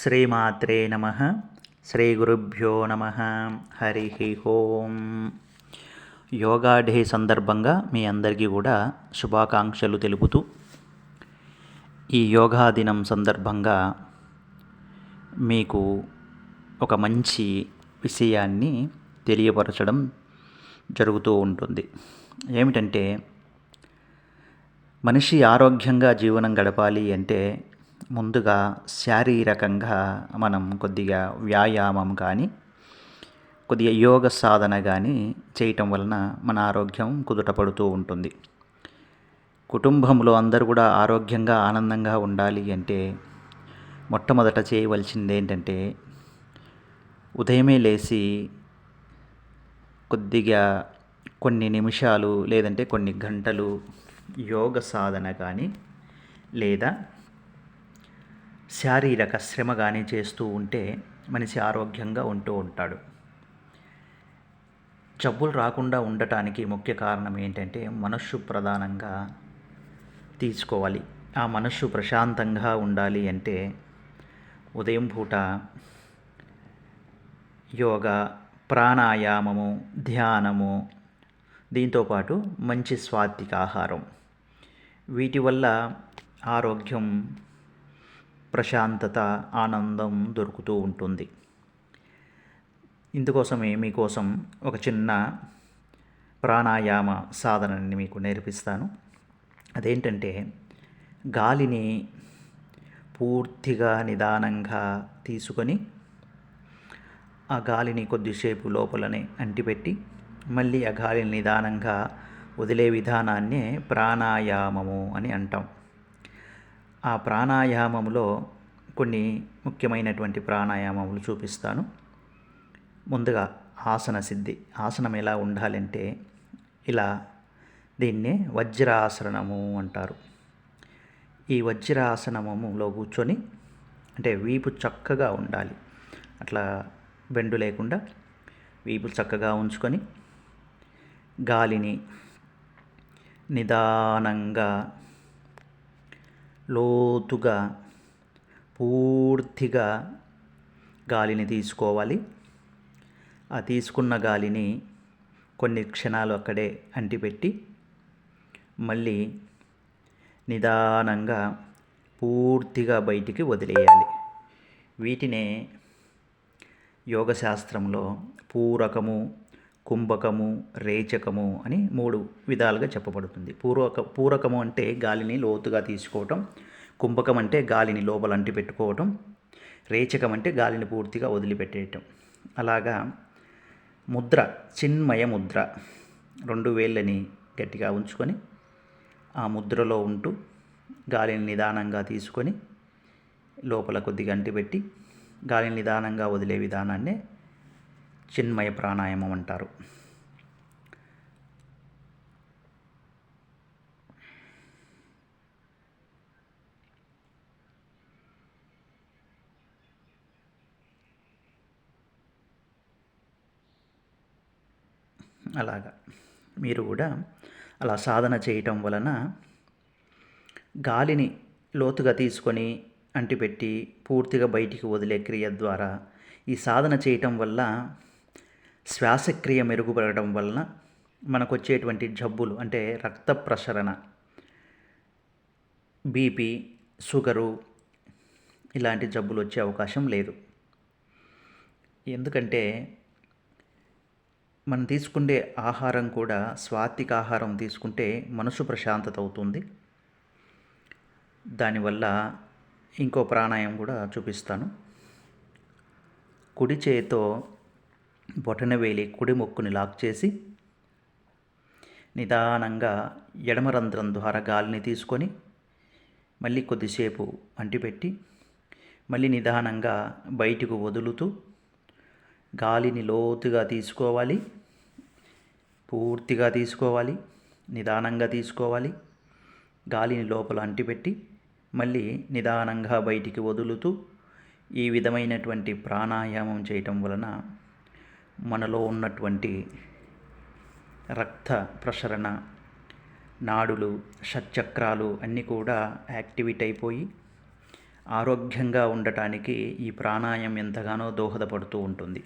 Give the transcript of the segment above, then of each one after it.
శ్రీమాత్రే నమ. శ్రీ గురుభ్యో నమ. హరి ఓం. యోగా డే సందర్భంగా మీ అందరికీ కూడా శుభాకాంక్షలు తెలుపుతూ ఈ యోగా దినం సందర్భంగా మీకు ఒక మంచి విషయాన్ని తెలియపరచడం జరుగుతూ ఉంటుంది. ఏమిటంటే మనిషి ఆరోగ్యంగా జీవనం గడపాలి అంటే ముందుగా శారీరకంగా మనం కొద్దిగా వ్యాయామం కానీ కొద్దిగా యోగ సాధన కానీ చేయటం వలన మన ఆరోగ్యం కుదుటపడుతూ ఉంటుంది. కుటుంబంలో అందరూ కూడా ఆరోగ్యంగా ఆనందంగా ఉండాలి అంటే మొట్టమొదట చేయవలసింది ఏంటంటే ఉదయమే లేచి కొద్దిగా కొన్ని నిమిషాలు లేదంటే కొన్ని గంటలు యోగ సాధన కానీ లేదా శారీరక శ్రమ కానీ చేస్తూ ఉంటే మనిషి ఆరోగ్యంగా ఉంటూ ఉంటాడు. జబ్బులు రాకుండా ఉండటానికి ముఖ్య కారణం ఏంటంటే మనస్సు ప్రధానంగా తీసుకోవాలి. ఆ మనస్సు ప్రశాంతంగా ఉండాలి అంటే ఉదయం పూట యోగా ప్రాణాయామము ధ్యానము దీంతోపాటు మంచి స్వాత్విక ఆహారం. వీటి వల్ల ఆరోగ్యం ప్రశాంతత ఆనందం దొరుకుతూ ఉంటుంది. ఇందుకోసమే మీకోసం ఒక చిన్న ప్రాణాయామ సాధనని మీకు నేర్పిస్తాను. అదేంటంటే గాలిని పూర్తిగా నిదానంగా తీసుకొని ఆ గాలిని కొద్దిసేపు లోపలనే అంటిపెట్టి మళ్ళీ ఆ గాలిని నిదానంగా వదిలే విధానాన్నే ప్రాణాయామము అని అంటాం. ఆ ప్రాణాయామములో కొన్ని ముఖ్యమైనటువంటి ప్రాణాయామములు చూపిస్తాను. ముందుగా ఆసన సిద్ధి. ఆసనం ఎలా ఉండాలంటే ఇలా దీన్నే వజ్రాసనము అంటారు. ఈ వజ్రాసనములో కూర్చొని అంటే వీపు చక్కగా ఉండాలి. అట్లా బెండు లేకుండా వీపు చక్కగా ఉంచుకొని గాలిని నిదానంగా లోతుగా పూర్తిగా గాలిని తీసుకోవాలి. ఆ తీసుకున్న గాలిని కొన్ని క్షణాలు అక్కడే అంటిపెట్టి మళ్ళీ నిదానంగా పూర్తిగా బయటికి వదిలేయాలి. వీటినే యోగశాస్త్రంలో పూరకము కుంభకము రేచకము అని మూడు విధాలుగా చెప్పబడుతుంది. పూర్వక పూరకము అంటే గాలిని లోతుగా తీసుకోవటం కుంభకం అంటే గాలిని లోపల అంటి పెట్టుకోవటం రేచకం అంటే గాలిని పూర్తిగా వదిలిపెట్టేయటం. అలాగా ముద్ర చిన్మయ ముద్ర రెండు వేళ్ళని గట్టిగా ఉంచుకొని ఆ ముద్రలో ఉంటూ గాలిని నిదానంగా తీసుకొని లోపల కొద్దిగా అంటిపెట్టి గాలిని నిదానంగా వదిలే విధానాన్నే చిన్మయ ప్రాణాయామం అంటారు. అలాగా. మీరు కూడా అలా సాధన చేయటం వలన గాలిని లోతుగా తీసుకొని అంటిపెట్టి పూర్తిగా బయటికి వదిలే క్రియ ద్వారా ఈ సాధన చేయటం వల్ల శ్వాసక్రియ మెరుగుపడటం వలన మనకు వచ్చేటువంటి జబ్బులు అంటే రక్త ప్రసరణ బీపీ షుగరు ఇలాంటి జబ్బులు వచ్చే అవకాశం లేదు. ఎందుకంటే మనం తీసుకునే ఆహారం కూడా స్వాత్విక ఆహారం తీసుకుంటే మనసు ప్రశాంతత అవుతుంది. దానివల్ల ఇంకో ప్రాణాయం కూడా చూపిస్తాను. కుడి చేతితో బొటన వేలి కుడి మొక్కుని లాక్ చేసి నిదానంగా ఎడమ రంధ్రం ద్వారా గాలిని తీసుకొని మళ్ళీ కొద్దిసేపు అంటిపెట్టి మళ్ళీ నిదానంగా బయటకు వదులుతూ గాలిని లోతుగా తీసుకోవాలి. పూర్తిగా తీసుకోవాలి. నిదానంగా తీసుకోవాలి. గాలిని లోపల అంటిపెట్టి మళ్ళీ నిదానంగా బయటికి వదులుతూ ఈ విధమైనటువంటి ప్రాణాయామం చేయటం వలన మనలో ఉన్నటువంటి రక్త ప్రసరణ నాడులు షట్చక్రాలు అన్నీ కూడా యాక్టివేట్ అయిపోయి ఆరోగ్యంగా ఉండటానికి ఈ ప్రాణాయామం ఎంతగానో దోహదపడుతూ ఉంటుంది.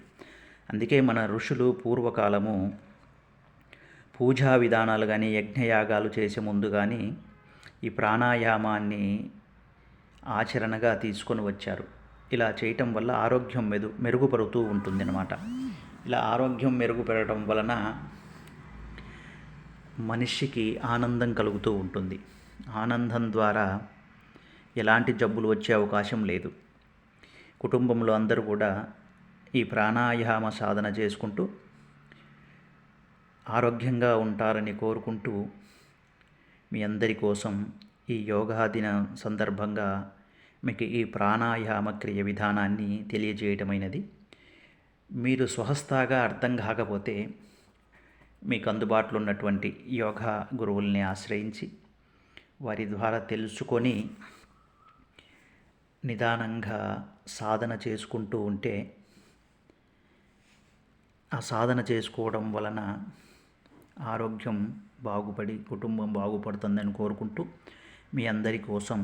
అందుకే మన ఋషులు పూర్వకాలము పూజా విధానాలు కానీ యజ్ఞయాగాలు చేసే ముందు కానీ ఈ ప్రాణాయామాన్ని ఆచరణగా తీసుకొని వచ్చారు. ఇలా చేయటం వల్ల ఆరోగ్యం మెదు మెరుగుపడుతూ ఉంటుంది అన్నమాట ఇలా ఆరోగ్యం మెరుగుపెరగడం వలన మనిషికి ఆనందం కలుగుతూ ఉంటుంది. ఆనందం ద్వారా ఎలాంటి జబ్బులు వచ్చే అవకాశం లేదు. కుటుంబంలో అందరూ కూడా ఈ ప్రాణాయామ సాధన చేసుకుంటూ ఆరోగ్యంగా ఉంటారని కోరుకుంటూ మీ అందరి కోసం ఈ యోగా దిన సందర్భంగా మీకు ఈ ప్రాణాయామ క్రియ విధానాన్ని తెలియజేయటమైనది. మీరు స్వహస్తాగా అర్థం కాకపోతే మీకు అందుబాటులో ఉన్నటువంటి యోగా గురువుల్ని ఆశ్రయించి వారి ద్వారా తెలుసుకొని నిదానంగా సాధన చేసుకుంటూ ఉంటే ఆ సాధన చేసుకోవడం వలన ఆరోగ్యం బాగుపడి కుటుంబం బాగుపడుతుందని కోరుకుంటూ మీ అందరి కోసం